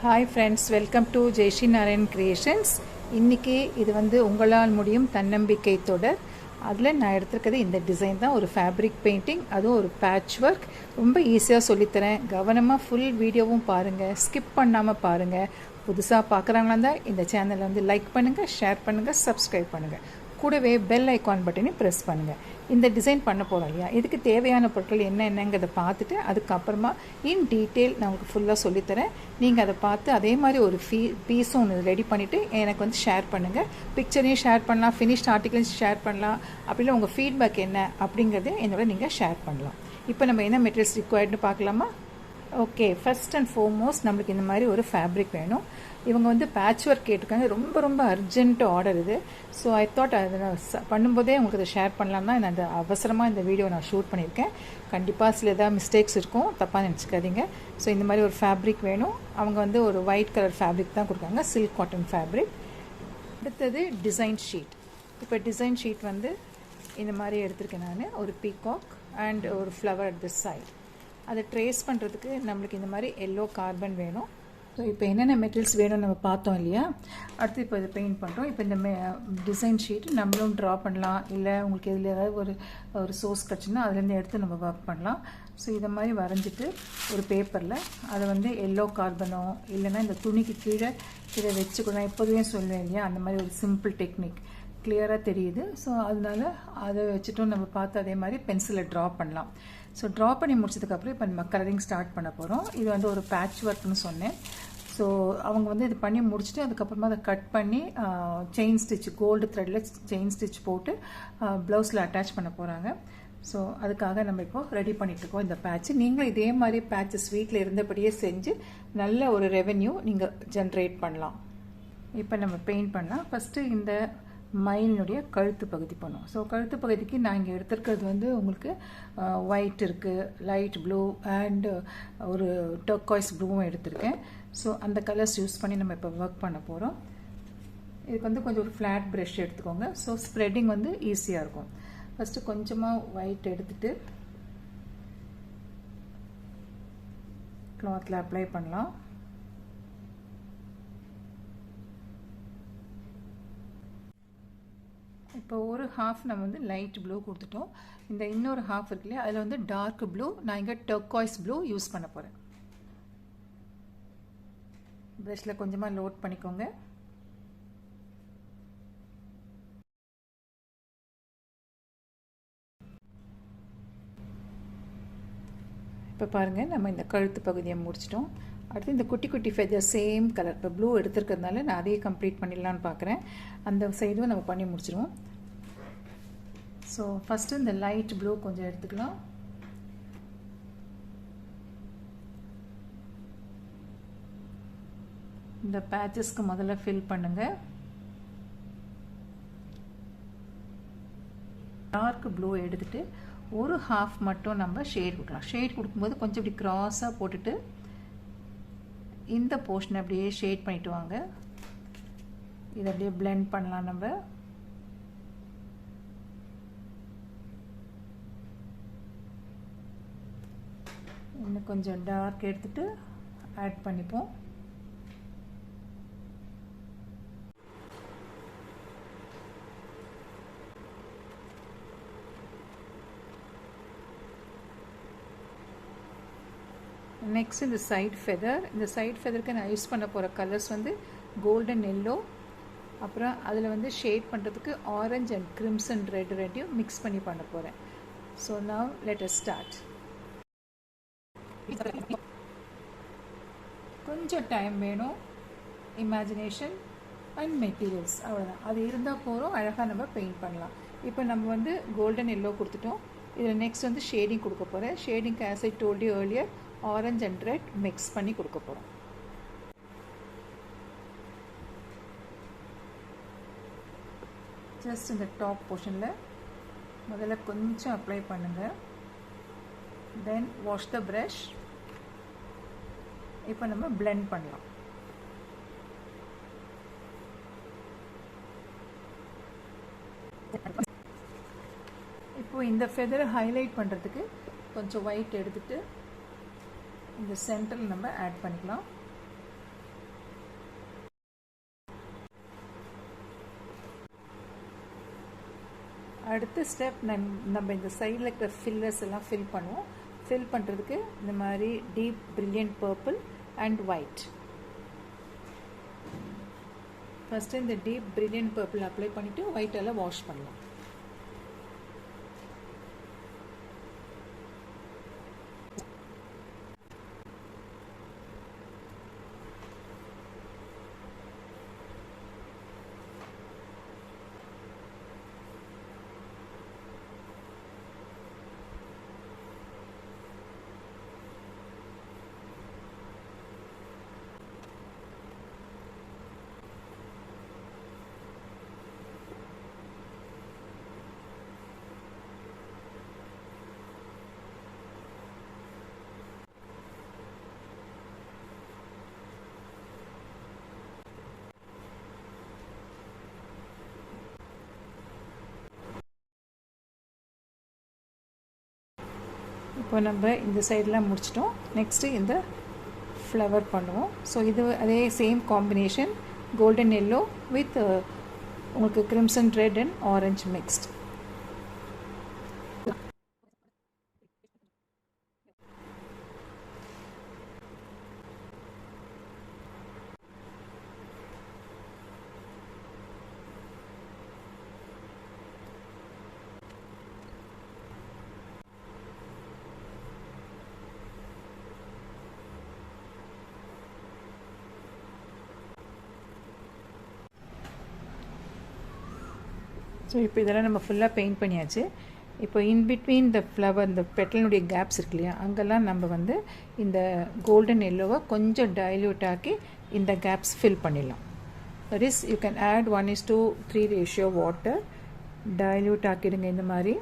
Hi friends welcome to Jaishree Narayan creations இன்றைக்கி இது வந்து உங்களால் முடியும் தன்னம்பிக்கை தொடர். அதில் நான் எடுத்துருக்கிறது இந்த டிசைன் தான். ஒரு ஃபேப்ரிக் பெயிண்டிங் அதுவும் ஒரு பேட்ச் ஒர்க் ரொம்ப ஈஸியாக சொல்லித்தரேன். கவனமாக ஃபுல் வீடியோவும் பாருங்கள் ஸ்கிப் பண்ணாமல் பாருங்கள் புதுசாக பார்க்குறாங்களா இருந்தால் இந்த சேனலை வந்து லைக் பண்ணுங்கள் ஷேர் பண்ணுங்கள் சப்ஸ்கிரைப் பண்ணுங்கள் கூடவே பெல் ஐக்கான் பட்டனையும் ப்ரெஸ் பண்ணுங்கள் இந்த டிசைன் பண்ண போகிறோம் இல்லையா? இதுக்கு தேவையான பொருட்கள் என்ன என்னங்கிறத பார்த்துட்டு அதுக்கப்புறமா இன் டீட்டெயில் நான் உங்களுக்கு ஃபுல்லாக சொல்லித்தரேன். நீங்கள் அதை பார்த்து அதே மாதிரி ஒரு ஃபீ பீஸும் ஒன்று ரெடி பண்ணிவிட்டு எனக்கு வந்து ஷேர் பண்ணுங்கள் பிக்சரையும் ஷேர் பண்ணலாம் ஃபினிஷ்ட் ஆர்டிகல்ஸ் ஷேர் பண்ணலாம். அப்படின்னா உங்கள் ஃபீட்பேக் என்ன அப்படிங்கிறதையும் என்னோட நீங்கள் ஷேர் பண்ணலாம். இப்போ நம்ம என்ன மெட்டீரியல்ஸ் ரிக்வயர்டுன்னு பார்க்கலாமா? ஓகே ஃபர்ஸ்ட் அண்ட் ஃபோர்மோஸ்ட் நம்மளுக்கு இந்த மாதிரி ஒரு ஃபேப்ரிக் வேணும். இவங்க வந்து பேட்ச் ஒர்க் கேட்டிருக்காங்க. ரொம்ப ரொம்ப அர்ஜென்ட் ஆர்டர் இது. ஸோ ஐ தாட் அதை நான் பண்ணும்போதே உங்களுக்கு அதை ஷேர் பண்ணலாம் தான் அந்த அவசரமாக இந்த வீடியோ நான் ஷூட் பண்ணியிருக்கேன். கண்டிப்பாக சில ஏதாவது மிஸ்டேக்ஸ் இருக்கும் தப்பாக நினச்சிக்காதீங்க. ஸோ இந்த மாதிரி ஒரு ஃபேப்ரிக் வேணும். அவங்க வந்து ஒரு ஒயிட் கலர் ஃபேப்ரிக் தான் கொடுக்காங்க. சில்க் காட்டன் ஃபேப்ரிக் அடுத்தது டிசைன் ஷீட் இப்போ டிசைன் ஷீட் வந்து இந்த மாதிரி எடுத்திருக்கேன் நான். ஒரு பீகாக் அண்ட் ஒரு ஃப்ளவர் அட் திஸ் சைட் அதை ட்ரேஸ் பண்ணுறதுக்கு நம்மளுக்கு இந்த மாதிரி எல்லோ கார்பன் வேணும். ஸோ இப்போ என்னென்ன மெட்டீரியல்ஸ் வேணும்னு நம்ம பார்த்தோம் இல்லையா? அடுத்து இப்போ இதை பெயிண்ட் பண்ணுறோம் இப்போ இந்த டிசைன் ஷீட் நம்மளும் ட்ரா பண்ணலாம். இல்லை உங்களுக்கு இதில் ஏதாவது ஒரு ஒரு சோர்ஸ் கிடச்சுன்னா அதுலேருந்து எடுத்து நம்ம ஒர்க் பண்ணலாம். ஸோ இதை மாதிரி வரைஞ்சிட்டு ஒரு பேப்பரில் அதை வந்து எல்லோ கார்பனோ இல்லைன்னா இந்த துணிக்கு கீழே இதை வச்சுக்கணும். எப்போதுமே சொல்லுவேன் இல்லையா? அந்த மாதிரி ஒரு சிம்பிள் டெக்னிக் கிளியராக தெரியுது. ஸோ அதனால அதை வச்சுட்டும் நம்ம பார்த்து அதே மாதிரி பென்சிலை ட்ரா பண்ணலாம். ஸோ ட்ரா பண்ணி முடிச்சதுக்கப்புறம் இப்போ நம்ம கலரிங் ஸ்டார்ட் பண்ண போகிறோம் இது வந்து ஒரு பேட்ச் ஒர்க்னு சொன்னேன். ஸோ அவங்க வந்து இது பண்ணி முடிச்சுட்டு அதுக்கப்புறமா அதை கட் பண்ணி செயின் ஸ்டிச் கோல்டு த்ரெட்டில் செயின் ஸ்டிச் போட்டு ப்ளவுஸில் அட்டாச் பண்ண போகிறாங்க ஸோ அதுக்காக நம்ம இப்போ ரெடி பண்ணிகிட்ருக்கோம் இருக்கோம் இந்த பேட்ச் நீங்களும் இதே மாதிரி பேட்சஸ் வீட்டில் இருந்தபடியே செஞ்சு நல்ல ஒரு ரெவென்யூ நீங்கள் ஜென்ரேட் பண்ணலாம். இப்போ நம்ம பெயிண்ட் பண்ணலாம். ஃபஸ்ட்டு இந்த மயிலினுடைய கழுத்து பகுதி பண்ணுவோம். ஸோ கழுத்து பகுதிக்கு நான் இங்கே எடுத்திருக்கிறது வந்து உங்களுக்கு ஒயிட் இருக்குது லைட் ப்ளூ அண்டு ஒரு டொக்காய்ஸ் ப்ளூவும் எடுத்திருக்கேன். ஸோ அந்த கலர்ஸ் யூஸ் பண்ணி நம்ம இப்போ ஒர்க் பண்ண போகிறோம் இதுக்கு வந்து கொஞ்சம் ஒரு ஃப்ளாட் ப்ரெஷ் எடுத்துக்கோங்க. ஸோ ஸ்ப்ரெட்டிங் வந்து ஈஸியாக இருக்கும். ஃபஸ்ட்டு கொஞ்சமாக ஒயிட் எடுத்துட்டு கிளாத்தில் அப்ளை பண்ணலாம். இப்போ ஒரு ஹாஃப் நம்ம வந்து லைட் ப்ளூ கொடுத்துட்டோம். இந்த இன்னொரு ஹாஃப் இருக்கு இல்லையா அதில் வந்து டார்க் ப்ளூ நான் இங்கே டர்காய்ஸ் ப்ளூ யூஸ் பண்ண போகிறேன் ப்ரஷில் கொஞ்சமாக லோட் பண்ணிக்கோங்க. இப்போ பாருங்கள் நம்ம இந்த கழுத்து பகுதியை முடிச்சிட்டோம். அடுத்து இந்த குட்டி குட்டி ஃபெதர் சேம் கலர் இப்போ ப்ளூ எடுத்துருக்கிறதுனால நான் அதையே கம்ப்ளீட் பண்ணிடலான்னு பார்க்குறேன் அந்த சைடும் நம்ம பண்ணி முடிச்சிடுவோம். ஸோ ஃபஸ்ட்டு இந்த லைட் ப்ளூ கொஞ்சம் எடுத்துக்கலாம். இந்த பேச்சஸ்க்கு முதல்ல ஃபில் பண்ணுங்கள் டார்க் ப்ளூ எடுத்துகிட்டு ஒரு ஹாஃப் மட்டும் நம்ம ஷேட் கொடுக்கலாம். ஷேட் கொடுக்கும்போது கொஞ்சம் இப்படி க்ராஸாக போட்டுட்டு இந்த போர்ஷனை அப்படியே ஷேட் பண்ணிட்டு வாங்க. இதை அப்படியே பிளெண்ட் பண்ணலாம் நம்ம. இன்னும் கொஞ்சம் டார்க் எடுத்துட்டு ஆட் பண்ணிப்போம். நெக்ஸ்ட் இந்த சைட் ஃபெதர் இந்த சைட் ஃபெதருக்கு நான் யூஸ் பண்ண போகிற கலர்ஸ் வந்து கோல்டன் எல்லோ அப்புறம் அதில் வந்து ஷேட் பண்ணுறதுக்கு ஆரஞ்ச் அண்ட் கிரிம்சன் ரெட் ரெண்டையும் மிக்ஸ் பண்ணி பண்ண போகிறேன் so now let us start கொஞ்சம் டைம் வேணும். இமேஜினேஷன் அண்ட் மெட்டீரியல்ஸ் அவ்வளோதான் அது இருந்தால் போகிறோம் அழகாக நம்ம பெயிண்ட் பண்ணலாம். இப்போ நம்ம வந்து கோல்டன் எல்லோ கொடுத்துட்டோம். இதில் நெக்ஸ்ட் வந்து ஷேடிங் கொடுக்க போகிறேன் ஷேடிங்க்கு as I told earlier orange and red mix பண்ணி கொடுக்க போகிறோம் ஜஸ்ட் இந்த டாப் போர்ஷனில் முதல்ல கொஞ்சம் அப்ளை பண்ணுங்கள் தென் வாஷ் த ப்ரஷ் இப்போ நம்ம பிளெண்ட் பண்ணலாம். இப்போ இந்த ஃபெதரை ஹைலைட் பண்ணுறதுக்கு கொஞ்சம் ஒயிட் எடுத்துகிட்டு இந்த சென்டரில் நம்ம ஆட் பண்ணிக்கலாம். அடுத்த ஸ்டெப் நம் நம்ம இந்த சைடில் இருக்கிற ஃபில்லர்ஸ் எல்லாம் ஃபில் பண்ணுவோம். ஃபில் பண்ணுறதுக்கு இந்த மாதிரி deep brilliant purple and white first இந்த டீப் ப்ரில்லியன்ட் பர்பிள் அப்ளை பண்ணிவிட்டு ஒயிட்டெல்லாம் வாஷ் பண்ணலாம். இப்போ நம்ம இந்த சைடெலாம் முடிச்சிட்டோம். நெக்ஸ்ட்டு இந்த ஃப்ளவர் பண்ணுவோம். ஸோ இது அதே same combination golden yellow with உங்களுக்கு crimson red and orange mixed so இப்போ இதெல்லாம் நம்ம ஃபுல்லாக பெயிண்ட் பண்ணியாச்சு. இப்போ இன் பிட்வீன் த ஃப்ளவர் இந்த பெட்டலினுடைய கேப்ஸ் இருக்கு இல்லையா அங்கெல்லாம் நம்ம வந்து இந்த கோல்டன் எல்லோவை கொஞ்சம் டைல்யூட் ஆக்கி இந்த கேப்ஸ் ஃபில் பண்ணிடலாம். That is you can add one is to three ratio water dilute ஆக்கிடுங்க இந்த மாதிரி.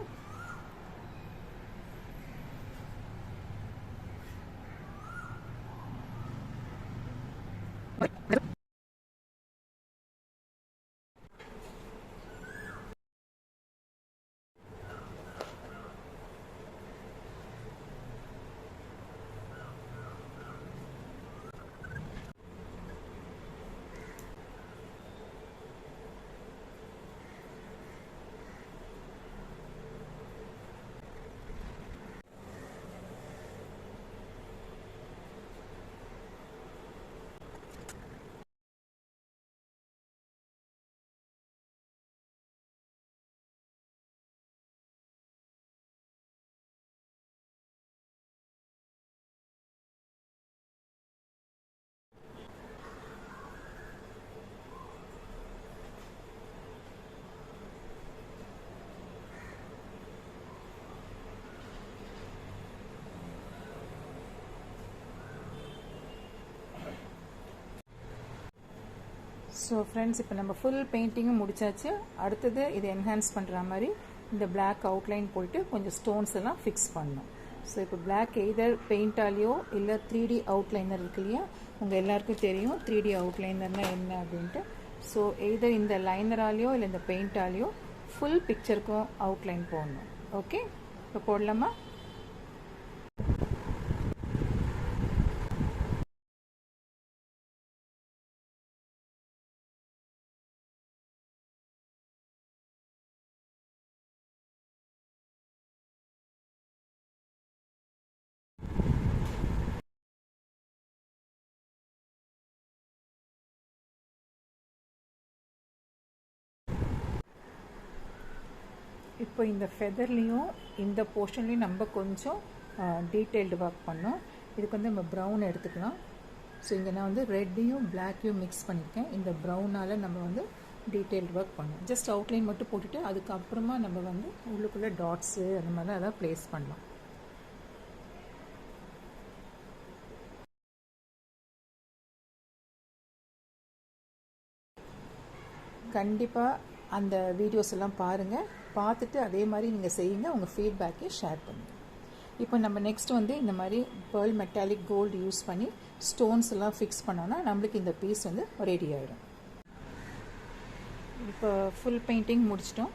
ஸோ ஃப்ரெண்ட்ஸ் இப்போ நம்ம ஃபுல் பெயிண்டிங்கும் முடிச்சாச்சு. அடுத்தது இதை என்ஹான்ஸ் பண்ணுற மாதிரி இந்த பிளாக் அவுட்லைன் போயிட்டு கொஞ்சம் ஸ்டோன்ஸ் எல்லாம் ஃபிக்ஸ் பண்ணணும். ஸோ இப்போ பிளாக் எய்தர் பெயிண்டாலேயோ இல்லை த்ரீ டி அவுட்லைனர் இருக்கு இல்லையா? உங்கள் எல்லாருக்கும் தெரியும் த்ரீ டி அவுட்லைனர்னால் என்ன அப்படின்ட்டு. ஸோ எய்தர் இந்த லைனராலேயோ இல்லை இந்த பெயிண்டாலேயோ ஃபுல் பிக்சருக்கும் அவுட்லைன் போடணும். ஓகே இப்போ போடலாமா? இப்போ இந்த ஃபெதர்லேயும் இந்த போர்ஷன்லேயும் நம்ம கொஞ்சம் டீட்டெயில்டு ஒர்க் பண்ணோம். இதுக்கு வந்து நம்ம ப்ரௌன் எடுத்துக்கலாம். ஸோ இங்கே நான் வந்து ரெட்டையும் பிளாக்கையும் மிக்ஸ் பண்ணியிருக்கேன். இந்த ப்ரௌனால் நம்ம வந்து டீட்டெயில்டு ஒர்க் பண்ணோம். ஜஸ்ட் அவுட்லைன் மட்டும் போட்டுட்டு அதுக்கப்புறமா நம்ம வந்து உள்ளுக்குள்ளே டாட்ஸு அந்த மாதிரி அதான் ப்ளேஸ் பண்ணலாம். கண்டிப்பாக அந்த வீடியோஸ் எல்லாம் பாருங்கள் பார்த்துட்டு அதே மாதிரி நீங்கள் செய்யுங்க உங்கள் ஃபீட்பேக்கை ஷேர் பண்ணுங்கள் இப்போ நம்ம நெக்ஸ்ட் வந்து இந்த மாதிரி பேர்ல் மெட்டாலிக் கோல்டு யூஸ் பண்ணி ஸ்டோன்ஸ் எல்லாம் ஃபிக்ஸ் பண்ணோன்னா நம்மளுக்கு இந்த பீஸ் வந்து ரெடி ஆகிடும் இப்போ ஃபுல் பெயிண்டிங் முடிச்சிட்டோம்.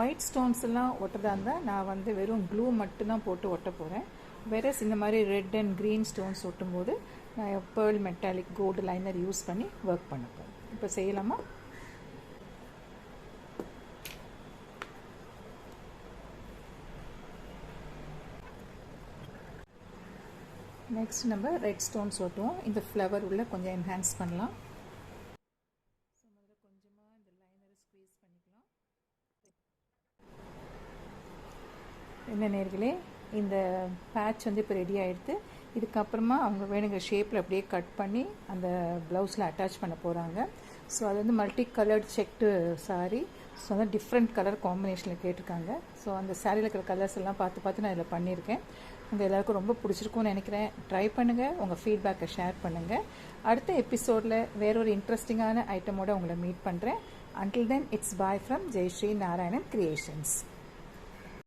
ஒயிட் ஸ்டோன்ஸ் எல்லாம் ஒட்டதாக இருந்தால் நான் வந்து வெறும் க்ளூ மட்டும்தான் போட்டு ஒட்ட போகிறேன் வெரஸ் இந்த மாதிரி ரெட் அண்ட் க்ரீன் ஸ்டோன்ஸ் ஒட்டும்போது நான் pearl metallic gold liner use பண்ணி ஒர்க் பண்ண போகிறேன் இப்போ செய்யலாமா? நெக்ஸ்ட் நம்ம ரெட் ஸ்டோன்ஸ் ஒட்டுவோம் இந்த ஃப்ளவர் உள்ளே கொஞ்சம் என்ஹான்ஸ் பண்ணலாம். ஸோ முதல்ல கொஞ்சமாக இந்த லைனரை பண்ணிக்கலாம் என்ன நேர்களே இந்த பேட்ச் வந்து இப்போ ரெடி ஆகிடுது இதுக்கப்புறமா அவங்க வேணுங்கிற ஷேப்பில் அப்படியே கட் பண்ணி அந்த ப்ளவுஸில் அட்டாச் பண்ண போகிறாங்க ஸோ அது வந்து multi coloured checked sari so வந்து டிஃப்ரெண்ட் கலர் காம்பினேஷனில் கேட்டிருக்காங்க. ஸோ அந்த சாரியில் இருக்கிற கலர்ஸ் எல்லாம் பார்த்து பார்த்து நான் இதில் பண்ணியிருக்கேன். உங்கள் எல்லாருக்கும் ரொம்ப பிடிச்சிருக்கும்னு நினைக்கிறேன். ட்ரை பண்ணுங்கள் உங்கள் ஃபீட்பேக்கை ஷேர் பண்ணுங்கள் அடுத்த எபிசோடில் வேறொரு இன்ட்ரெஸ்டிங்கான ஐட்டமோடு உங்களை மீட் பண்ணுறேன் until then it's bye from Jaishree Narayanan creations